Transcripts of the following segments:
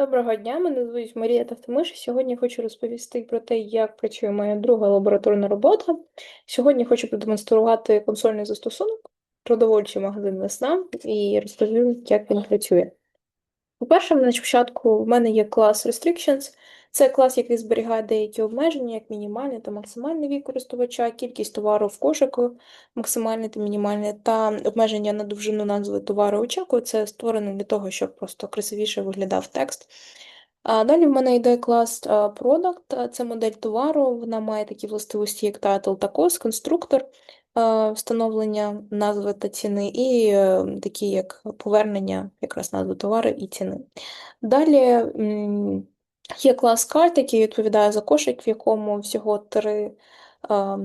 Доброго дня, мене звуть Марія Тавтомиш. Сьогодні хочу розповісти про те, як працює моя друга лабораторна робота. Сьогодні хочу продемонструвати консольний застосунок, продовольчий магазин Весна, і розповім, як він працює. По-перше, на початку в мене є клас Restrictions. Це клас, який зберігає деякі обмеження, як мінімальний та максимальний вік користувача, кількість товару в кошику, максимальне та мінімальне, та обмеження на довжину назви товару у чеку. Це створено для того, щоб просто красивіше виглядав текст. А Далі в мене йде клас Product, це модель товару, вона має такі властивості, як title та cost, конструктор, встановлення назви та ціни, і е, такі як повернення якраз назви товару і ціни. Далі є клас карт, який відповідає за кошик, в якому всього три а,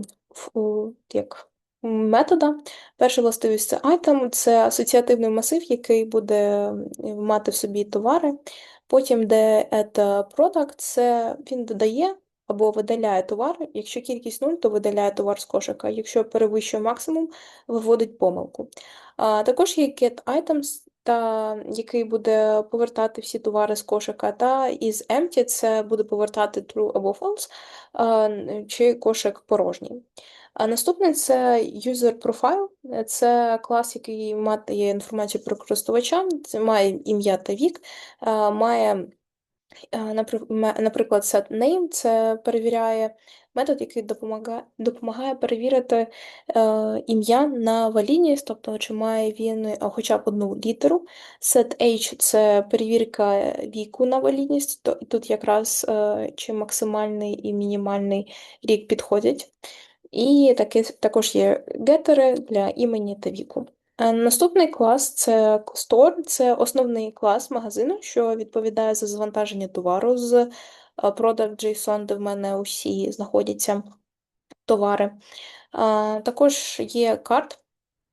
як, метода. Перша властивість це item, це асоціативний масив, який буде мати в собі товари. Потім, де add product, це він додає або видаляє товар. Якщо кількість 0, то видаляє товар з кошика. Якщо перевищує максимум, виводить помилку. А, також є get items, та, який буде повертати всі товари з кошика, та із empty це буде повертати true або false, а, чи кошик порожній. А наступний це user profile. Це клас, який має інформацію про користувача, це має ім'я та вік, має, наприклад, set name, це перевіряє метод, який допомагає, допомагає перевірити е, ім'я на валідність, тобто чи має він е, хоча б одну літеру. Set age – це перевірка віку на валідність, то тут якраз е, чи максимальний і мінімальний рік підходять. І таки, також є гетери для імені та віку. Е, Наступний клас це Store, це основний клас магазину, що відповідає за завантаження товару з е, Product.json, де в мене усі знаходяться товари. Також є карт,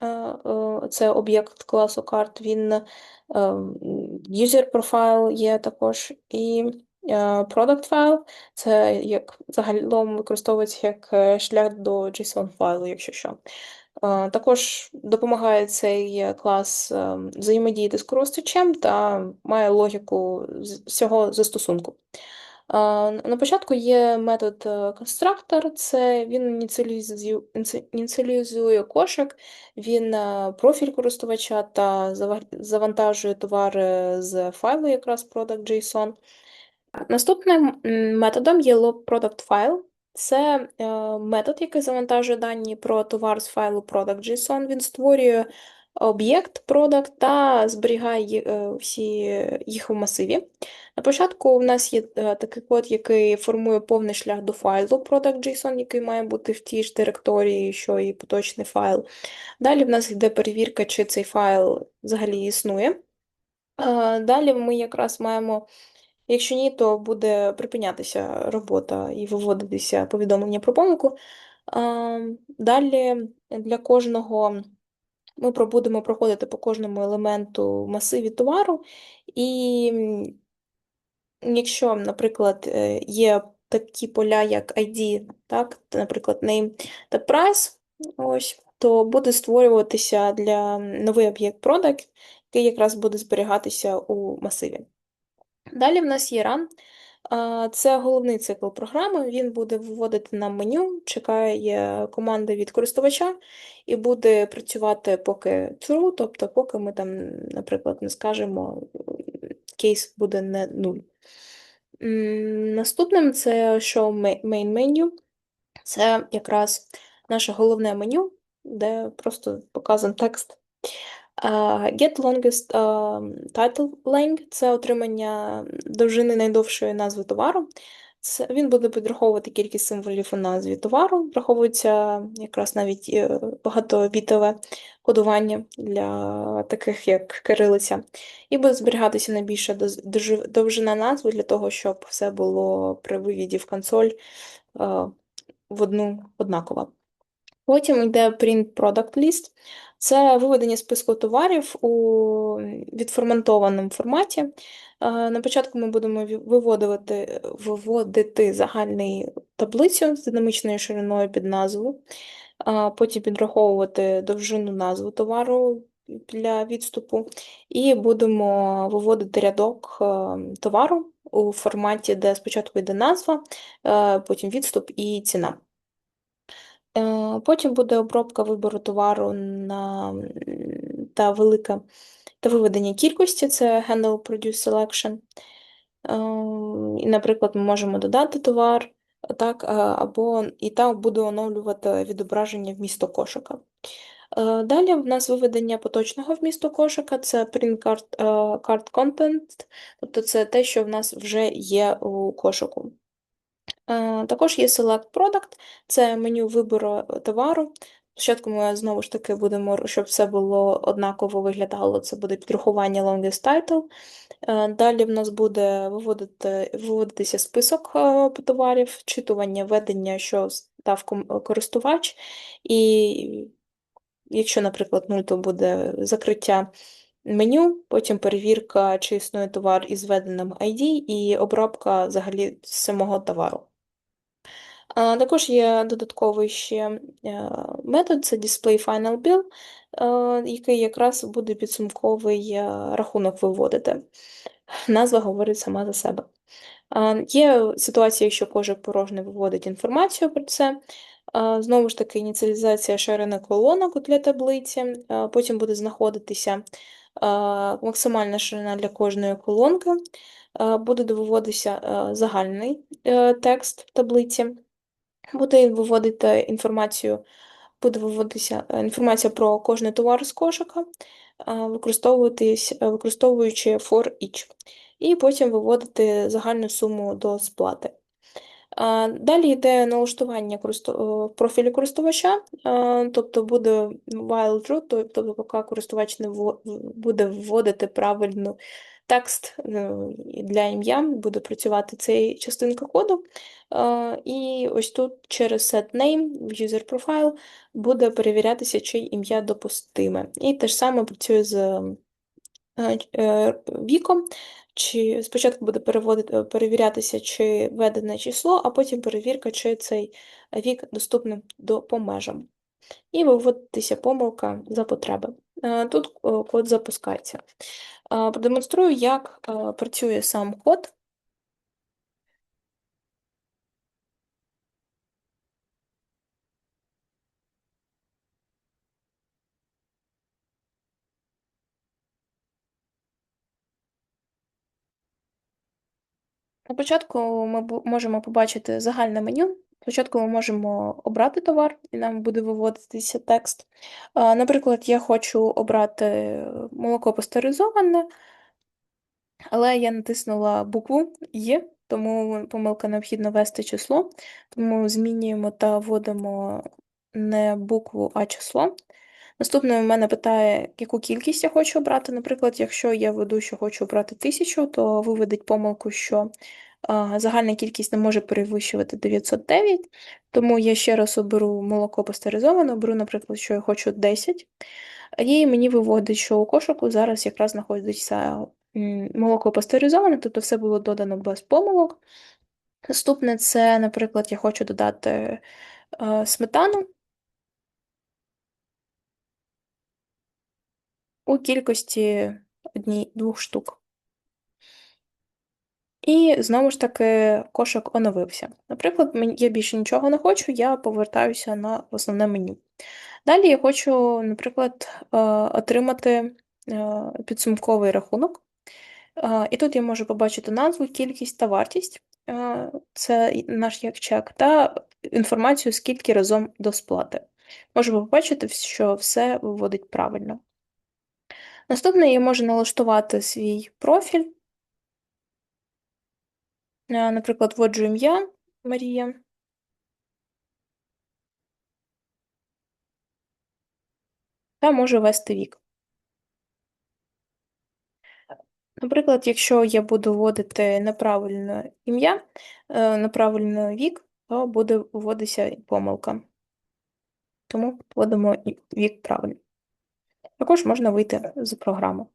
е, е, це об'єкт класу карт, він user profile є також, і product file це як загалом використовується як шлях до JSON файлу, якщо що. Е, Також допомагає цей клас е, взаємодіяти з користувачем та має логіку всього застосунку. На початку є метод е, конструктор, це він ініціалізує, кошик, він е, профіль користувача та завантажує товари з файлу, якраз product.json. Наступним методом є file. Це е, метод, який завантажує дані про товар з файлу product.json. Він створює об'єкт product та зберігає е, всі їх у масиві. На початку в нас є е, такий код, який формує повний шлях до файлу product.json, який має бути в тій ж директорії, що і поточний файл. Далі в нас йде перевірка, чи цей файл взагалі існує. Далі ми якраз маємо, якщо ні, то буде припинятися робота і виводитися повідомлення про помилку. Далі для кожного ми будемо проходити по кожному елементу масиві товару, і якщо, наприклад, е, є такі поля, як ID, так, наприклад, name та price, ось, то буде створюватися для новий об'єкт product, який якраз буде зберігатися у масиві. Далі в нас є. А, Це головний цикл програми. Він буде виводити нам меню, чекає команди від користувача і буде працювати поки true, тобто поки ми там, наприклад, не скажемо, кейс буде не 0. Наступним це show ma- main menu. Це якраз наше головне меню, де просто показан текст. Get longest title length – це отримання довжини найдовшої назви товару. Це, він буде підраховувати кількість символів у назві товару. Враховується якраз навіть е, багатовітове кодування для таких, як кирилиця. І буде зберігатися найбільша довжина назви для того, щоб все було при вивіді в консоль в одну однаково. Потім йде print product list. Це виведення списку товарів у відформатованому форматі. Е, На початку ми будемо виводити, виводити загальну таблицю з динамічною шириною під назву, потім підраховувати довжину назви товару для відступу, і будемо виводити рядок е, товару у форматі, де спочатку йде назва, е, потім відступ і ціна. Е, Потім буде обробка вибору товару на, та велика та виведення кількості це Handle Produce Selection. Е, І, наприклад, ми можемо додати товар, так, е, або і там буде оновлювати відображення вмісто кошика. Далі в нас виведення поточного вмісту кошика це print card, card content, тобто це те, що в нас вже є у кошику. Е, Також є Select Product, це меню вибору товару. Спочатку ми знову ж таки будемо, щоб все було однаково виглядало, це буде підрахування longest title. Е, Далі в нас буде виводити, виводитися список е, товарів, вчитування, ведення, що став користувач, і якщо, наприклад, 0, то буде закриття меню, потім перевірка, чи існує товар із введеним ID, і обробка взагалі самого товару. Також є додатковий ще е, метод це Display Final Bill, е, який якраз буде підсумковий е, рахунок виводити. Назва говорить сама за себе. Є ситуація, якщо кожик порожньо виводить інформацію про це. Знову ж таки, ініціалізація ширини колонок для таблиці, потім буде знаходитися максимальна ширина для кожної колонки, буде виводитися а, загальний текст в таблиці, буде виводити інформацію, буде виводитися е, інформація про кожний товар з кошика, використовуватись, е, використовуючи for each, і потім виводити загальну суму до сплати. Далі йде налаштування е, профілю користувача, е, тобто буде while true, тобто поки користувач не буде вводити правильну текст е, для ім'я, буде працювати цей частинка коду. Е, І ось тут через set name в user profile буде перевірятися, чи ім'я допустиме. І те ж саме працює з е, віком. Чи спочатку буде переводити, перевірятися, чи введене число, а потім перевірка, чи цей вік доступний до по межам. І виводитися помилка за потреби. Е, Тут е, код запускається. Е, Продемонструю, як працює сам код. На початку ми можемо побачити загальне меню. Спочатку ми можемо обрати товар, і нам буде виводитися текст. Наприклад, я хочу обрати молоко пастеризоване, але я натиснула букву Є, тому помилка необхідно ввести число. Тому змінюємо та вводимо не букву, а число. Наступне в мене питає, яку кількість я хочу обрати. Наприклад, якщо я веду, що хочу обрати тисячу, то виведеть помилку, що загальна кількість не може перевищувати 909, тому я ще раз оберу молоко пастеризоване, оберу, наприклад, що я хочу 10, і мені виводить, що у кошику зараз якраз знаходиться молоко пастеризоване, тобто все було додано без помилок. Наступне це, наприклад, я хочу додати е, сметану. у кількості одні, двох штук. І знову ж таки кошик оновився. Наприклад, я більше нічого не хочу, я повертаюся на основне меню. Далі я хочу, наприклад, е, отримати е, підсумковий рахунок. Е, І тут я можу побачити назву, кількість та вартість. Це наш як чек, та інформацію, скільки разом до сплати. Можемо побачити, що все виводить правильно. Наступне я можу налаштувати свій профіль. Е, Наприклад, вводжу ім'я Марія. Та можу ввести вік. Наприклад, якщо я буду вводити неправильне ім'я, е, неправильний вік, то буде вводитися помилка. Тому вводимо вік правильно. Також можна вийти з програми.